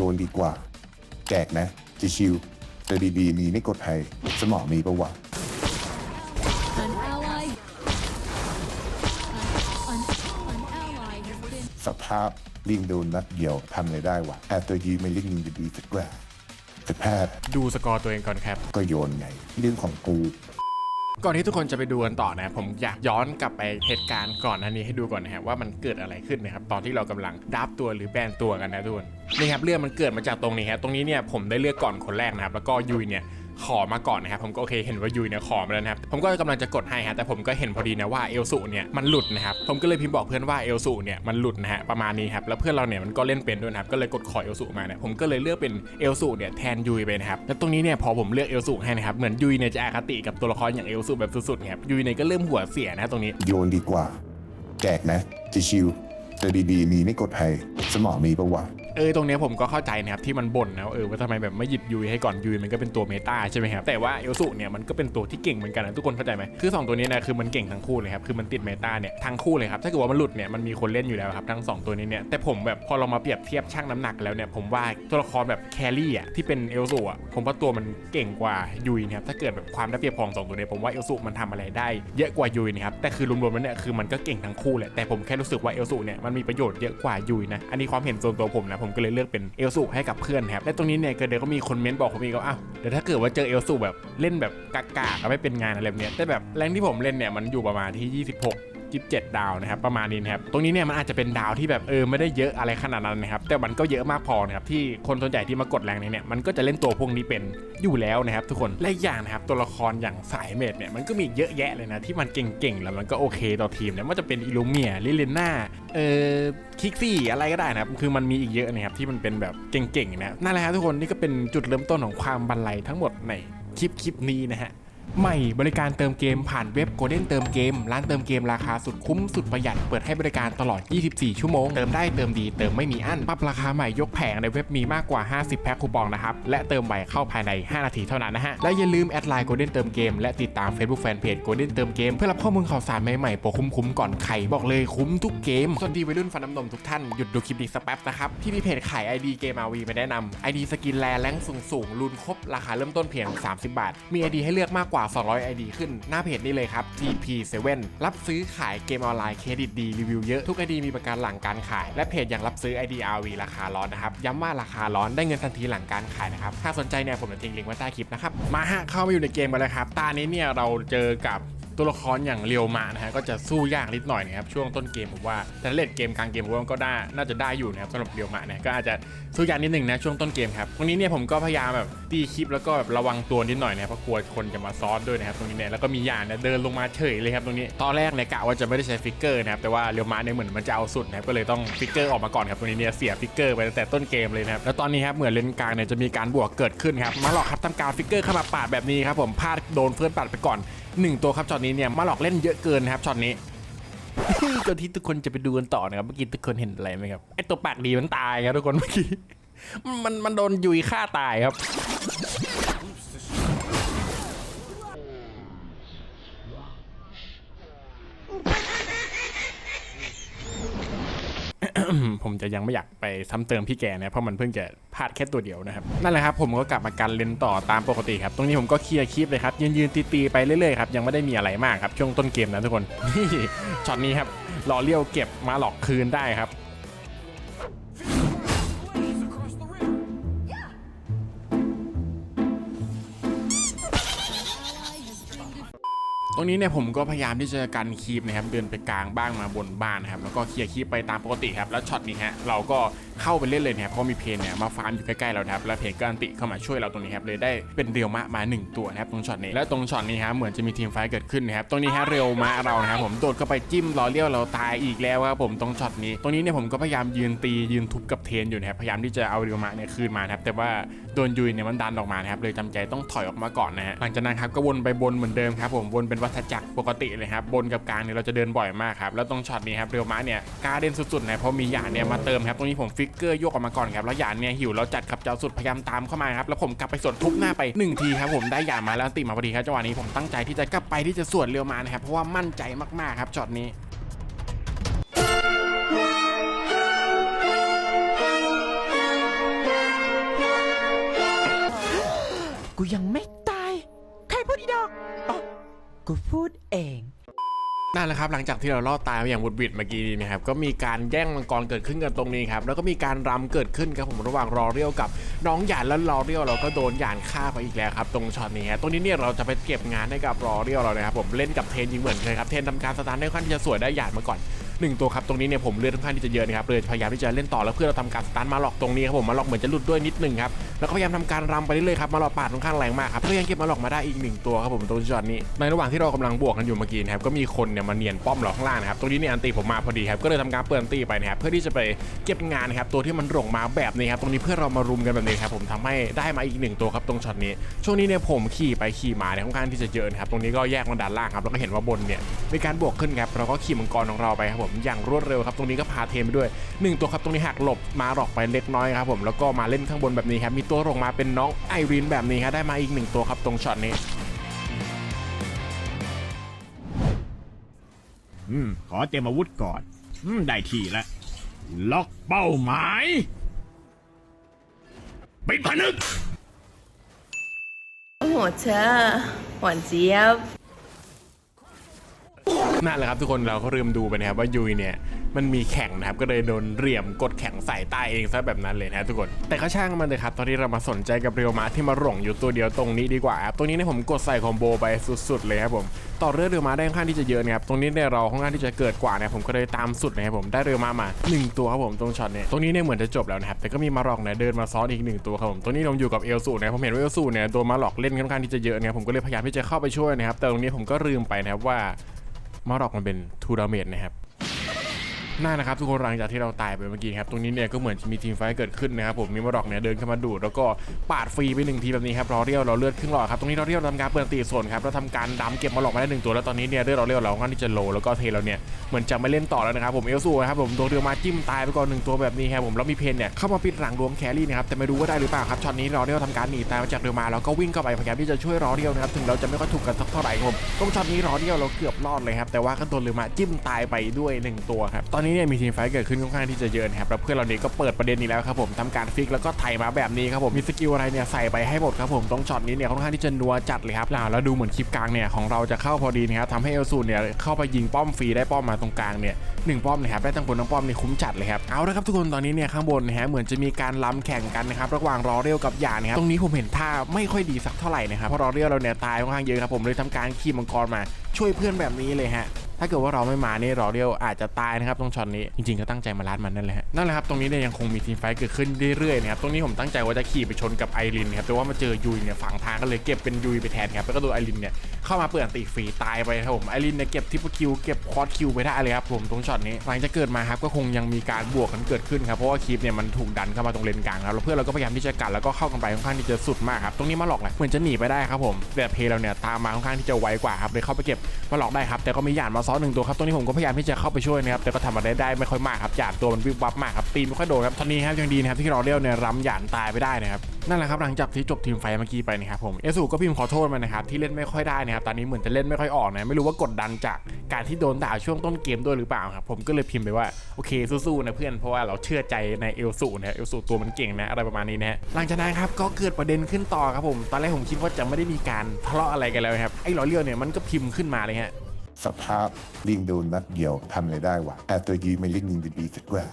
โยนดีกว่า แจกนะจะชิวแต่ดีๆมีไม่กดให้สมองมีประวัติ An ally. An, an ally has been สภาพลิงโดนนัดเดียวทำอะไรได้วะแอตตัวยีไม่ลิงจะดีสักกว่าแต่แพทย์ดูสกอร์ตัวเองก่อนครับ ก็โยนไง เรื่องของกู ก่อนที่ทุกคนจะไปดูกันต่อนะครับผมอยากย้อนกลับไปเหตุการณ์ก่อนอันนี้ให้ดูก่อนนะครับว่ามันเกิดอะไรขึ้นนะครับตอนที่เรากำลังดับตัวหรือแบนตัวกันนะทุกคนนี่ครับเรื่องมันเกิดมาจากตรงนี้ครับตรงนี้เนี่ยผมได้เลือกก่อนคนแรกนะครับแล้วก็ยุยเนี่ย ขอมาก่อนนะครับผมก็โอเคเห็นว่ายุยเนี่ยขอมาแล้วนะครับผมก็กำลังจะกดให้ฮะแต่ผมก็เห็นพอดีนะว่าเอลสูเนี่ยมันหลุดนะครับผมก็เลยพิมพ์บอกเพื่อนว่าเอลสูเนี่ยมันหลุดนะฮะประมาณนี้ครับแล้วเพื่อนเราเนี่ยมันก็เล่นเป็นด้วยนะครับก็เลยกดขอเอลสูมาเนี่ยผมก็เลยเลือกเป็นเอลสูเนี่ยแทนยุยไปนะครับแล้วตรงนี้เนี่ยพอผมเลือกเอลสูให้นะครับเหมือนยุยเนี่ยจะอคติกับตัวละครอย่างเอลสูแบบสุดๆครับยุยเนี่ยก็เริ่มหัวเสียนะตรงนี้โยนดีกว่า แจกนะจะชิวแต่ดีๆมีไม่กดให้สมองมีประวัติ เออตรงเนี้ยผมก็เข้าใจนะครับที่มันบ่นนะเออว่าทำไมแบบไม่หยิบยุยให้ก่อนยุยมันก็เป็นตัวเมตาใช่ไหมครับแต่ว่าเอลสุเนี่ยมันก็เป็นตัวที่เก่งเหมือนกันนะทุกคนเข้าใจไหมคือสองตัวนี้นะคือมันเก่งทั้งคู่เลยครับคือมันติดเมตาเนี่ยทั้งคู่เลยครับถ้าเกิดว่ามันหลุดเนี่ยมันมีคนเล่นอยู่แล้วครับทั้งสองตัวนี้เนี่ยแต่ผมแบบพอเรามาเปรียบเทียบช่างน้ำหนักแล้วเนี่ยผมว่าตัวละครแบบแครี่อะที่เป็นเอลสุอะผมว่าตัวมันเก่งกว่ายุยนะครับถ้าเกิดแบบความได้เปรียบของสองตัวนี้ผมว่าเอลสุมันทำอะไรได้ เยอะกว่ายุยนะครับแต่คือรวมๆแล้วเนี่ยคือมันก็เก่งทั้งคู่แหละแต่ผมแค่รู้สึกว่าเอลสุเนี่ยมันมีประโยชน์เยอะกว่ายุยนะอันนี้ความเห็นส่วนตัวผมนะผมก็เลยเลือกเป็นเอลสูให้กับเพื่อนครับและตรงนี้เนี่ยเกิดเดี๋ยวก็มีคนเม้นบอกผมอีกว่าอ้าวเดี๋ยวถ้าเกิดว่าเจอเอลสูแบบเล่นแบบกากๆก็ไม่เป็นงานอะไรแบบเนี้ยแต่แบบแรงที่ผมเล่นเนี่ยมันอยู่ประมาณที่ 26 27 ดาวนะครับประมาณนี้นะครับตรงนี้เนี่ยมันอาจจะเป็นดาวที่แบบเออไม่ได้เยอะอะไรขนาดนั้นนะครับแต่มันก็เยอะมากพอนะครับที่คนส่วนใหญ่ที่มากดแรงนี้เนี่ยมันก็จะเล่นตัวพวกนี้เป็นอยู่แล้วนะครับทุกคนและอย่างนะครับตัวละครอย่างสายเมดเนี่ยมันก็มีเยอะแยะเลยนะที่มันเก่งๆแล้วมันก็โอเคต่อทีมเนี่ยมันจะเป็นอิลูเมียลิเลน่าเออคิกซี่อะไรก็ได้นะครับคือมันมีอีกเยอะนะครับที่มันเป็นแบบเก่งๆนะนั่นแหละครับทุกคนนี่ก็เป็นจุดเริ่มต้นของความบันไลทั้งหมดในคลิปคลิปนี้นะฮะ ใหม่บริการเติมเกมผ่านเว็บ Golden เติมเกม ร้านเติมเกมราคาสุดคุ้มสุดประหยัดเปิดให้บริการตลอด 24 ชั่วโมง เติมได้เติมดีเติมไม่มีอั้นปรับราคาใหม่ยกแผงในเว็บมีมากกว่า 50 แพ็คคูปองนะครับ และเติมไวเข้าภายใน 5 นาทีเท่านั้นนะฮะ และอย่าลืมแอดไลน์ Golden เติมเกมและติดตาม Facebook Fanpage Golden เติมเกมเพื่อรับข้อมูลข่าวสารใหม่ๆโปรคุ้มๆก่อนใครบอกเลยคุ้มทุกเกมส่วนที่วัยรุ่นฟันน้ำนมทุกท่านหยุดดูคลิปนี้สักแป๊บนะครับที่มีเพจขาย ID เกม RV มาแนะนำ ID สกินแลแรงสูงสูงๆรุนครบราคาเริ่มต้นเพียง 30 บาท มี ID ให้เลือกมากกว่า200 ID ขึ้นหน้าเพจนี้เลยครับ TP7 รับซื้อขายเกมออนไลน์เครดิตดีรีวิวเยอะทุก ID มีประกันหลังการขาย และเพจยังรับซื้อ ID RV ราคาร้อนนะครับ ย้ำว่าราคาร้อนได้เงินทันทีหลังการขายนะครับถ้าสนใจเนี่ยผมจะทิ้งลิงก์ไว้ใต้คลิปนะครับมาฮะเข้ามาอยู่ในเกมกันเลยครับตานี้เนี่ยเราเจอกับ ตัวละครอย่างเรียวมานะฮะก็จะสู้ยากนิดหน่อยนะครับช่วงต้นเกมผมว่าแต่เล่นเกมกลางเกมผมว่าก็ได้น่าจะได้อยู่นะครับสำหรับเรียวมานะก็อาจจะสู้ยากนิดหนึ่งนะช่วงต้นเกมครับตรงนี้เนี่ยผมก็พยายามแบบตีคลิปแล้วก็แบบระวังตัวนิดหน่อยนะครับเพราะกลัวคนจะมาซ้อนด้วยนะครับตรงนี้เนี่ยแล้วก็มียานเนี่ยเดินลงมาเฉยเลยครับตรงนี้ตอนแรกเนี่ยกะว่าจะไม่ได้ใช้ฟิกเกอร์นะครับแต่ว่าเรียวมาเนี่ยเหมือนมันจะเอาสุดนะครับก็เลยต้องฟิกเกอร์ออกมาก่อนครับตรงนี้เนี่ยเสียฟิกเกอร์ไปตั้งแต่ต้นเกมเลยนะครับแล้วตอนนี้ครับเหมือนเลนกลางเนี่ยจะมีการบวกเกิดขึ้นครับมาหลอกครับทำการฟิกเกอร์เข้ามาปาดแบบนี้ครับผมพลาดโดนเพื่อนปัดไปก่อน หนึ่งตัวครับช็อตนี้เนี่ยมาหลอกเล่นเยอะเกินนะครับช็อตนี้ก่อนที่ทุกคนจะไปดูกันต่อนะครับเมื่อกี้ทุกคนเห็นอะไรไหมครับไอตัวปากดีมันตายครับทุกคนเมื่อกี้มันมันโดนยุยฆ่าตายครับ ผมจะยังไม่อยากไปซ้ำเติมพี่แกนะเพราะมันเพิ่งจะพลาดแค่ตัวเดียวนะครับนั่นแหละครับผมก็กลับมากันเลนต่อตามปกติครับตรงนี้ผมก็เคลียร์คลิปเลยครับยืนยืนตีตีๆไปเรื่อยๆครับยังไม่ได้มีอะไรมากครับช่วงต้นเกมนะทุกคนนี่ช็อตนี้ครับรอเลี้ยวเก็บมาหลอกคืนได้ครับ ตรงนี้เนี่ยผมก็พยายามที่จะกันคีปนะครับเดินไปกลางบ้างมาบนบ้านนะครับแล้วก็เคลียร์คีปไปตามปกติครับแล้วช็อตนี้ฮะเราก็เข้าไปเล่นเลยนะครับเพราะมีเพนเนี่ยมาฟาร์มอยู่ใกล้ๆเราครับแล้วเพนก็อันติเข้ามาช่วยเราตรงนี้ครับเลยได้เป็นเรียวมะมาหนึ่งตัวนะครับตรงช็อตนี้แล้วตรงช็อตนี้ฮะเหมือนจะมีทีมไฟเกิดขึ้นนะครับตรงนี้ฮะเรียวมะเรานะครับผมโดดเข้าไปจิ้มล้อเลี้ยวเราตายอีกแล้วครับผมตรงช็อตนี้ ตรงนี้เนี่ยผมก็พยายามยืนตียืนทุบกับเทนอยู่นะครับพยายามที่จะเอาเรียวมะเนี่ยคืนมานะครับแต่ว่าโดนยุยเนี่ยมันดันออกมานะครับเลยจำใจต้องถอยออกมาก่อนนะฮะหลังจากนั้นครับก็วนไปบนเหมือนเดิมครับผมวนเป็นววัฏจักรปกติเลยครับบนกับกลางเนี่ยเราจะเดินบ่อยมากครับแล้วตรงช็อตนี้ครับเรียวม้าเนี่ยกาเด่นสุดๆนะเพราะมีหยาดเนี่ยมาเติมครับตรงนี้ผมฟิกเกอร์โยกออกมาก่อนครับแล้วหยาดเนี่ยหิวเราจัดขับเจ้าสุดพยายามตามเข้ามาครับแล้วผมกลับไปสวนทุบหน้าไป 1 ทีครับผมได้หยาดมาแล้วติมาพอดีครับจังหวะนี้ผมตั้งใจที่จะกลับไปที่จะสวนเรียวม้านะครับเพราะว่ามั่นใจมากๆครับช็อตนี้กูยังไม่ กูพูดเองนั่นแหละครับหลังจากที่เราลอดตายอย่างบุดบิดเมื่อกี้นี้นะครับก็มีการแย่งมังกรเกิดขึ้นกันตรงนี้ครับแล้วก็มีการรำเกิดขึ้นครับผมระหว่างรอเรียวกับน้องหยานแล้วรอเรียวเราก็โดนหยานฆ่าไปอีกแล้วครับตรงช็อตนี้ฮะตรงนี้เนี่ยเราจะไปเก็บงานให้กับรอเรียวเรานะครับผมเล่นกับเทนยิงเหมือนเคยครับเทนทำการสตาร์ทได้ค่อนที่จะสวยได้หยานมาก่อนหนึ่งตัวครับตรงนี้เนี่ยผมเลือดค่อนข้างที่จะเยอะนะครับเลยพยายามที่จะเล่นต่อแล้วเพื่อเราทำการสตาร์ทมาหลอกตรงนี้ครับผมมาหลอกเหมือนจะหลุดด้วยนิดหนึงครับ แล้วก็พยายามทำการรำไปเรื่อยๆครับมาหลอกปาดค่อนข้างแรงมากครับก็ยังเก็บมาหลอกมาได้อีกหนึ่งตัวครับผมตรงช็อตนี้ในระหว่างที่เรากำลังบวกกันอยู่เมื่อกี้นะครับก็มีคนเนี่ยมาเนียนป้อมเราข้างล่างนะครับตรงนี้เนี่ยอันตีผมมาพอดีครับก็เลยทำการเปิดอันตีไปนะครับเพื่อที่จะไปเก็บงานนะครับตัวที่มันหลงมาแบบนี้ครับตรงนี้เพื่อเรามารุมกันแบบนี้ครับผมทำให้ได้มาอีกหนึ่งตัวครับตรงช็อตนี้ ช่วงนี้เนี่ยผมขี่ไปขี่มาเนี่ยค่อนข้างที่จะเยอะครับตรงนี้ก็แยกมาด้านล่างครับแล้วก็เห็นว่าบนเนี่ยมีการบวกขึ้นครับเราก็ขี่มังกรของเราไปครับผมอย่างรวดเร็วครับตรงนี้ก็พาเทมไปด้วยหนึ่งตัวครับตรงนี้หักหลบมาหลอกไปเล็กน้อยครับผมแล้วก็มาเล่นข้างบนแบบนี้ครับมีตัวลงมาเป็นน้องไอรินแบบนี้ครับได้มาอีกหนึ่งตัวครับตรงช็อตนี้ อืม ขอเตรียมอาวุธก่อน อืม ได้ทีแล้วล็อกเป้าหมายปิดผนึกหัวเธอหวานเจี๊ยบ นั่นแหละครับทุกคนเราก็ลืมดูไปนะครับว่ายุยเนี่ยมันมีแข่งนะครับก็เลยโดนเหลี่ยมกดแข่งใส่ใต้เองซะแบบนั้นเลยนะทุกคน แต่ก็ช่างมันเลยครับตอนนี้เรามาสนใจกับเรียวมาที่มาหลงอยู่ตัวเดียวตรงนี้ดีกว่าครับตรงนี้เนี่ยผมกดใส่คอมโบไปสุดๆเลยครับผมต่อเรื่องเรียวมาได้ค่อนข้างที่จะเยอะนะครับ ตรงนี้เนี่ยเราค่อนข้างที่จะเกิดกว่านะผมก็เลยตามสุดนะครับผมได้เรียวมามาหนึ่งตัวครับผมตรงช็อตเนี่ยตรงนี้เนี่ยเหมือนจะจบแล้วนะครับแต่ก็มีมาหลอกเนี่ยเดินมาซ้อนอีกหนึ่งตัวครับผมตรงนี้เราอยู่กับเอลสูนะผมเห็นว่าเอลสูเนี่ยโดนมาหลอกเล่นค่อนข้างที่จะเยอะนะครับผมก็เลยพยายามที่จะเข้าไปช่วยนะครับแต่ตรงนี้ผมก็ลืมไปนะครับว่า มาร์อกมันเป็นทูดาเมจนะครับ น่านะครับทุกคนหลังจากที่เราตายไปเมื่อกี้ครับตรงนี้เนี่ยก็เหมือนมีทีมไฟเกิดขึ้นนะครับผมมีมาร์อกเนี่ยเดินเข้ามาดูดแล้วก็ปาดฟรีไปหนึ่งทีแบบนี้ครับเรอเรียวเราเลือดครึ่งหลอดครับตรงนี้เราเรียวทำการเปิดตีโซนครับเราทำการดำเก็บมาหลอกมาได้หนึ่งตัวแล้วตอนนี้เนี่ยเลือดเราเรียวเราค่อนข้างที่จะโลแล้วก็เทเราเนี่ยเหมือนจะไม่เล่นต่อแล้วนะครับผมเอลซูครับผมตัวเดียวมาจิ้มตายไปก่อนหนึ่งตัวแบบนี้ครับผมแล้วมีเพนเนี่ยเข้ามาปิดหลังรวมแครี่นะครับแต่ไม่รู้ว่าได้หรือเปล่าครับช็อตนี้เรอเรียวทำการหนีตายมาจากเรียวมาแล้วก็วิ่งเข้าไปพยายามที่จะช่วยรอเรียวนะครับถึงเราจะไม่ค่อยถูกกันสักเท่าไหร่ครับผมตรงช็อตนี้รอเรียวเราเกือบรอดเลยครับแต่ว่าก็โดนเรียวมาจิ้มตายไปด้วยหนึ่งตัวครับตอนนี้เนี่ยมีทีมไฟเกิดขึ้นค่อนข้างที่จะเยอะนะครับแล้วเพื่อนเราเนี่ยก็เปิดประเด็นนี้แล้วครับผมทำการฟิกแล้วก็ไถมาแบบนี้ครับผมมีสกิลอะไรเนี่ยใส่ไปให้หมดครับผมตรงช็อตนี้เนี่ยค่อนข้างที่จะนัวจัดเลยครับแล้วดูเหมือนคลิปกลางเนี่ยของเราจะเข้าพอดีนะครับทำให้เอลซูเนี่ยเข้าไปยิงป้อมฟรีได้ป้อมมาตรงกลางเนี่ยหนึ่งป้อมนะครับได้ทั้งบนทั้งป้อมนี่คุ้มจัดเลยครับเอาละครับทุกคนตอนนี้เนี่ยข้างบนนะฮะเหมือนจะมีการล้ำแข่งกันนะครับระหว่างรอเรียวกับหยานะครับตรงนี้ผมเห็นท่าไม่ค่อยดีสักเท่าไหร่นะครับเพราะรอเรียวเราเนี่ยตายค่อนข้างเยอะครับผมเลยทำการขี่มังกรมาช่วยเพื่อนแบบนี้เลยฮะ ถ้าเกิดว่าเราไม่มานี่รอเรียวอาจจะตายนะครับตรงช็อตนี้จริงๆก็ตั้งใจมาลัดมันนั่นแหละฮะนั่นแหละครับตรงนี้เนี่ยยังคงมีทีมไฟเกิดขึ้นเรื่อยๆนะครับตรงนี้ผมตั้งใจว่าจะขี่ไปชนกับไอรินครับแต่ว่ามาเจอยุยเนี่ยฝั่งทางก็เลยเก็บเป็นยุยไปแทนครับแล้วก็โดนไอรินเนี่ยเข้ามาเปิดอันตีฟรีตายไปครับผมไอรินเนี่ยเก็บทิปเปิลคิวเก็บคอร์สคิวไปได้เลยครับผมตรงช็อตนี้หลังจากเกิดมาครับก็คงยังมีการบวกกันเกิดขึ้นครับเพราะว่าคลิปเนี่ยมันถูกดันเข้ามาตรงเลนกลางครับแล้วเพื่อนเราก็พยายามที่จะกัดแล้วก็เข้ากันไปค่อนข้างที่จะสุดมากครับตรงนี้มาหลอกแหละเหมือนจะหนีไปได้ครับผมแต่เพลเราเนี่ยตามมาค่อนข้างที่จะไวกว่าครับเลยเข้าไปเก็บมาหลอกได้ครับแต่ก็มีหยาดมาซ้อนหนึ่งตัวครับตรงนี้ผมก็พยายามที่จะเข้าไปช่วยนะครับแต่ก็ทำมาได้ได้ไม่ค่อยมากครับหยาดตัวมันวิบวับมากครับตีไม่ค่อยโดนครับตอนนี้ครับยังดีนะครับที่เราเรียวเนี่ยรำหยาดตายไปได้นะครับนั่นแหละครับหลังจากที่จบทีมไฟเมื่อกี้ไปนะครับผมเอสูก็พิมพ์ขอโทษมานะครับที่เล่นไม่ค่อยได้นะครับตอนนี้เหมือนจะเล่นไม่ค่อยออกนะไม่รู้ว่ากดดันจากการที่โดนด่าช่วงต้นเกมด้วยหรือเปล่าครับผมก็เลยพิมพ์ไปว่าโอเคสู้ๆนะเพื่อนเพราะว่าเราเชื่อใจในเอลสูนะเอลสูตัวมันเก่งนะอะไรประมาณนี้นะฮะหลังจากนั้นครับก็เกิดประเด็นขึ้นต่อครับผมตอนแรกผมคิดว่าจะไม่ได้มีการทะเลาะอะไรกันแล้วครับไอ้หลอเลียวเนี่ยมันก็พิมพ์ขึ้นมาเลยฮะ สภาพลิงดูนัดเดียวทำอะไรได้วะแต่ตัวยีไม่ลิงยิงดีๆสักว่า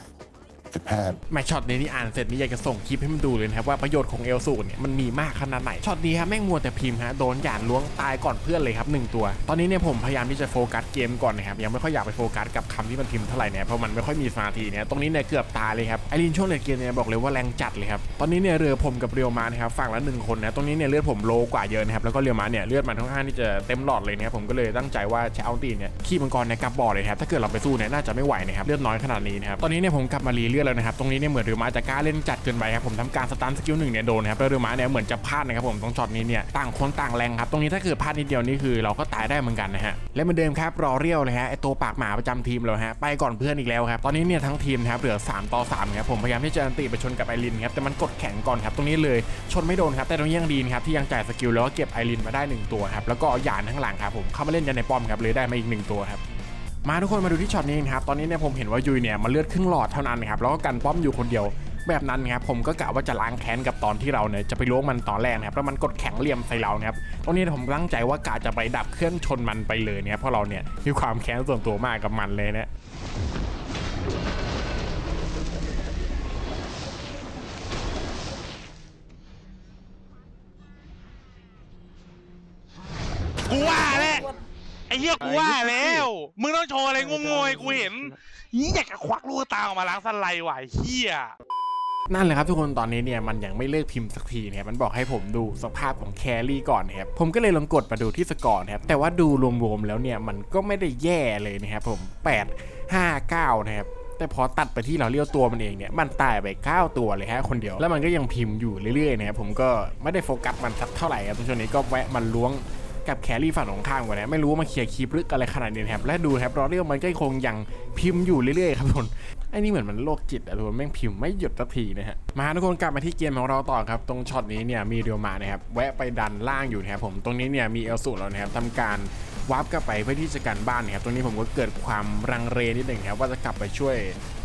สภาพแมช็อตนี้ที่อ่านเสร็จนี่อยากจะส่งคลิปให้มันดูเลยนะครับว่าประโยชน์ของเอลสูเนี่ยมันมีมากขนาดไหนช็อตนี้ครับแม่งมัวแต่พิมพ์ฮะโดนหยาดล้วงตายก่อนเพื่อนเลยครับหนึ่งตัว ตอนนี้เนี่ยผมพยายามที่จะโฟกัสเกมก่อนนะครับยังไม่ค่อยอยากไปโฟกัสกับคำที่มันพิมพ์เท่าไหร่เนี่ยเพราะมันไม่ค่อยมีสมาธิเนี่ยตรงนี้เนี่ยเกือบตายเลยครับไอรินช่วงเลดเกมเนี่ยบอกเลยว่าแรงจัดเลยครับตอนนี้เนี่ยเรือผมกับเรียวมานะครับฝั่งละหนึ่งคนนะตรงนี้เนี่ยเลือดผมโลกว่าเยอะนะครับแล้วก็เรียวมาเนี่ยเลือดมันค่อนข้างที่จะเต็มหลอดเลยนะครับผมก็เลยตั้งใจว่าจะเอาตีเนี่ยขี้มังกรในกลับบ่อเลยครับถ้าเกิดเราไปสู้เนี่ยน่าจะไม่ไหวนะครับเลือดน้อยขนาดนี้นะครับตอนนี้เนี่ยผมกลับมารีเลือดแล้วนะครับตรงนี้เนี่ยเหมือนเรือมาจะกล้าเล่นจัดเกินไปครับผมทำการสตันสกิลหนึ่งเนี่ยโดนนะครับแล้วเรือมาเนี่ยเหมือนจะพลาดนะครับผมตรงช็อตนี้เนี่ยต่างคนต่างแรงครับตรงนี้ถ้าเกิดพลาดนิดเดียวนี่คือเราก็ตายได้เหมือนกันนะฮะและเหมือนเดิมครับรอเรียวเลยฮะไอตัวปากหมาประจำทีมเราฮะไปก่อนเพื่อนอีกแล้วครับตอนนี้เนี่ยทั้งทีมนะครับเหลือ 3 ต่อ3ครับผมพยายามที่จะอันติไปชนกับไอรินครับแต่มันกดแข็งก่อนครับตรงนี้เลยชนไม่โดนครับแต่ตรงนี้ยังดีนครับที่ยังจ่ายสกิลแล้วก็เก็บไอรินมาได้หนึ่งตัวครับแล้วก็หยานข้างหลังครับผมเข้ามาเล่นยันในป้อมครับเลยได้มาอีกหนึ่งตัวครับ มาทุกคนมาดูที่ช็อตนี้นะครับตอนนี้เนี่ยผมเห็นว่ายุยเนี่ยมันเลือดครึ่งหลอดเท่านั้นนะครับแล้วก็กันป้อมอยู่คนเดียวแบบนั้นครับผมก็กะว่าจะล้างแค้นกับตอนที่เราเนี่ยจะไปล้วงมันตอนแรกนะครับแล้วมันกดแข็งเหลี่ยมใส่เรานะครับตรงนี้ผมตั้งใจว่ากะจะไปดับเครื่องชนมันไปเลยเนี่ยเพราะเราเนี่ยมีความแค้นส่วนตัวมากกับมันเลยนะว่า ไอ้เหี้ยกูว่าแล้ว มึงต้องโชว์อะไรงงๆให้กูเห็นยี่อยากจะควักลูกตาออกมาล้างสไลด์ว่ะไอ้เหี้ย นั่นแหละครับทุกคนตอนนี้เนี่ยมันยังไม่เลิกพิมพ์สักทีเนี่ยมันบอกให้ผมดูสภาพของแครี่ก่อนนะครับผมก็เลยลองกดมาดูที่สกอร์นะครับแต่ว่าดูรวมๆแล้วเนี่ยมันก็ไม่ได้แย่เลยนะครับผม 8 5 9 นะครับแต่พอตัดไปที่เราเลี้ยวตัวมันเองเนี่ยมันตายไป9ตัวเลยฮะคนเดียวแล้วมันก็ยังพิมพ์อยู่เรื่อยๆนะครับผมก็ไม่ได้โฟกัสมันสักเท่าไหร่ครับช่วงนี้ก็แวะมันล้วง กับแครี่ฝั่งตรงข้ามก่อนนะไม่รู้ว่ามาเคลียร์คลิปลึกอะไรขนาดนี้ครับและดูครับรอเรียวมันก็คงยังพิมพ์อยู่เรื่อยๆครับทุกคนไอ้นี่เหมือนมันโรคจิตอะทุกคนแม่งพิมพ์ไม่หยุดสักทีนะฮะมาทุกคนกลับมาที่เกมของเราต่อครับ ตรงช็อตนี้เนี่ยมีเรียวมานะครับแวะไปดันล่างอยู่นะครับผมตรงนี้เนี่ยมีเอลสูแล้วนะครับทำการวาร์ปกลับไปเพื่อที่จะกันบ้านนะครับตรงนี้ผมก็เกิดความรังเรนิดหนึ่งครับว่าจะกลับไปช่วย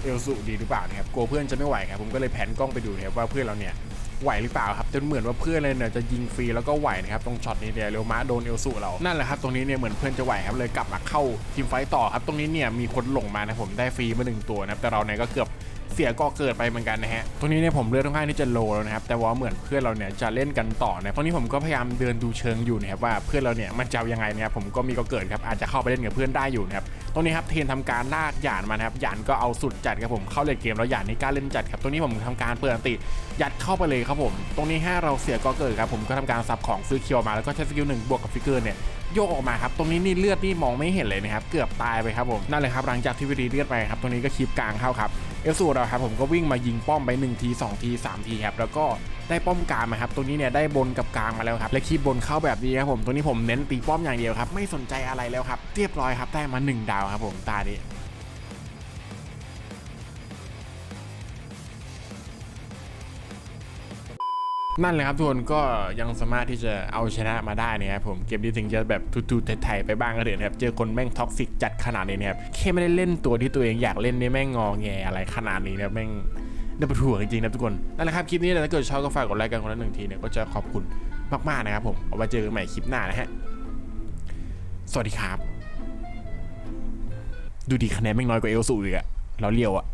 เอลสูดีหรือเปล่านะครับกลัวเพื่อนจะไม่ไหวครับผมก็เลยแผนกล้องไปดูนะครับว่าเพื่อนเราเนี่ย ไหวหรือเปล่าครับจนเหมือนว่าเพื่อนเลยเนี่ยจะยิงฟรีแล้วก็ไหวนะครับตรงช็อตนี้เนี่ยเรวมาโดนเอลสูเรานั่นแหละครับตรงนี้เนี่ยเหมือนเพื่อนจะไหวครับเลยกลับมาเข้าทีมไฟต์ต่อครับตรงนี้เนี่ยมีคนหลงมานะผมได้ฟรีมาหนึ่งตัวนะครับแต่เราเนี่ยก็เกือบ เสียก็เกิดไปเหมือนกันนะฮะ ตรงนี้เนี่ยผมเลือดค่อนข้างที่จะโลแล้วนะครับ แต่ว่าเหมือนเพื่อนเราเนี่ยจะเล่นกันต่อนะตรงนี้ผมก็พยายามเดินดูเชิงอยู่นะครับว่าเพื่อนเราเนี่ยมันจะยังไงนะครับ ผมก็มีก็เกิดครับอาจจะเข้าไปเล่นกับเพื่อนได้อยู่นะครับ ตรงนี้ครับเทนทำการลากหยานมานะครับหยานก็เอาสุดจัดครับผมเข้าเลยเกมแล้วหยานนี่กล้าเล่นจัดครับตรงนี้ผมทำการเปิดอันติยัดเข้าไปเลยครับผม ตรงนี้ห้เราเสียก็เกิดครับผมก็ทำการซับของซื้อเคียวมาแล้วก็ใช้สกิลหนึ่งบวกกับฟิกเกอร์เนี่ยโยกออกมาครับ ตรงนี้นี่เลือดนี่มองไม่เห็นเลยนะครับ เกือบตายไปครับผม นั่นเลยครับ หลังจากที่วิธีเลือดไปครับ ตรงนี้ก็คลิปกลางเข้าครับ เอลสูเราครับผมก็วิ่งมายิงป้อมไป1ที2ที3ทีครับแล้วก็ได้ป้อมกลางมาครับตัวนี้เนี่ยได้บนกับกลางมาแล้วครับและคีบบนเข้าแบบนี้ครับผมตัวนี้ผมเน้นตีป้อมอย่างเดียวครับไม่สนใจอะไรแล้วครับเรียบร้อยครับได้มาหนึ่งดาวครับผมตานี้ นั่นเลยครับทุกคนก็ยังสามารถที่จะเอาชนะมาได้นะครับผมเกมนี้ถึงจะแบบทุๆไทยๆไปบ้างก็เถอะนะครับเจอคนแม่งท็อกซิกจัดขนาดนี้นะครับแค่ไม่ได้เล่นตัวที่ตัวเองอยากเล่นนี่แม่งงอแงอะไรขนาดนี้นะแม่งได้ประถ่วจริงๆนะทุกคนนั่นแหละครับคลิปนี้ถ้าเกิดชอบก็ฝากกดไลค์กันคนละหนึ่งทีเนี่ยก็จะขอบคุณมากๆนะครับผมเอาไว้เจอกันใหม่คลิปหน้านะฮะสวัสดีครับ ดูดีคะแนนแม่งน้อยกว่าเอลสูอีกอะเราเลี้ยวอะ